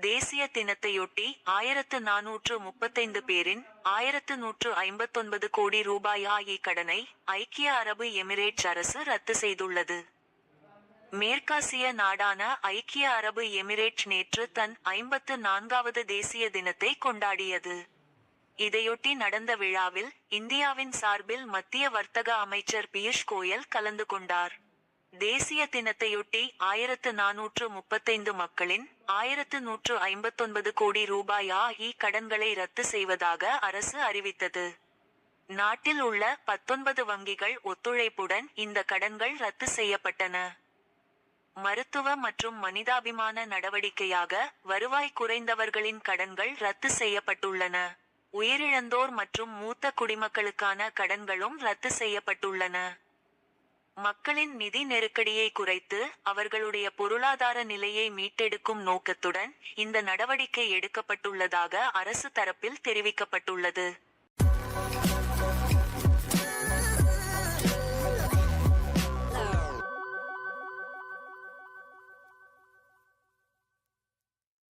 தேசிய தினத்தையொட்டி ஆயிரத்து நானூற்று முப்பத்தைந்து பேரின் ஆயிரத்து நூற்று ஐம்பத்தொன்பது கோடி ரூபாய் ஆகிய கடனை ஐக்கிய அரபு எமிரேட்ஸ் அரசு ரத்து செய்துள்ளது. மேற்காசிய நாடான ஐக்கிய அரபு எமிரேட்ஸ் நேற்று தன் ஐம்பத்து நான்காவது தேசிய தினத்தை கொண்டாடியது. இதையொட்டி நடந்த விழாவில் இந்தியாவின் சார்பில் மத்திய வர்த்தக அமைச்சர் பியூஷ் கோயல் கலந்து கொண்டார். தேசிய தினத்தையொட்டி ஆயிரத்து நானூற்று முப்பத்தைந்து மக்களின் ஆயிரத்து நூற்று ஐம்பத்தொன்பது கோடி ரூபாயா இ கடன்களை ரத்து செய்வதாக அரசு அறிவித்தது. நாட்டில் உள்ள பத்தொன்பது வங்கிகள் ஒத்துழைப்புடன் இந்த கடன்கள் ரத்து செய்யப்பட்டன. மருத்துவ மற்றும் மனிதாபிமான நடவடிக்கையாக வருவாய் குறைந்தவர்களின் கடன்கள் ரத்து செய்யப்பட்டுள்ளன. உயிரிழந்தோர் மற்றும் மூத்த குடிமக்களுக்கான கடன்களும் ரத்து செய்யப்பட்டுள்ளன. மக்களின் நிதி நெருக்கடியை குறைத்து அவர்களுடைய பொருளாதார நிலையை மீட்டெடுக்கும் நோக்கத்துடன் இந்த நடவடிக்கை எடுக்கப்பட்டுள்ளதாக அரசு தரப்பில் தெரிவிக்கப்பட்டுள்ளது.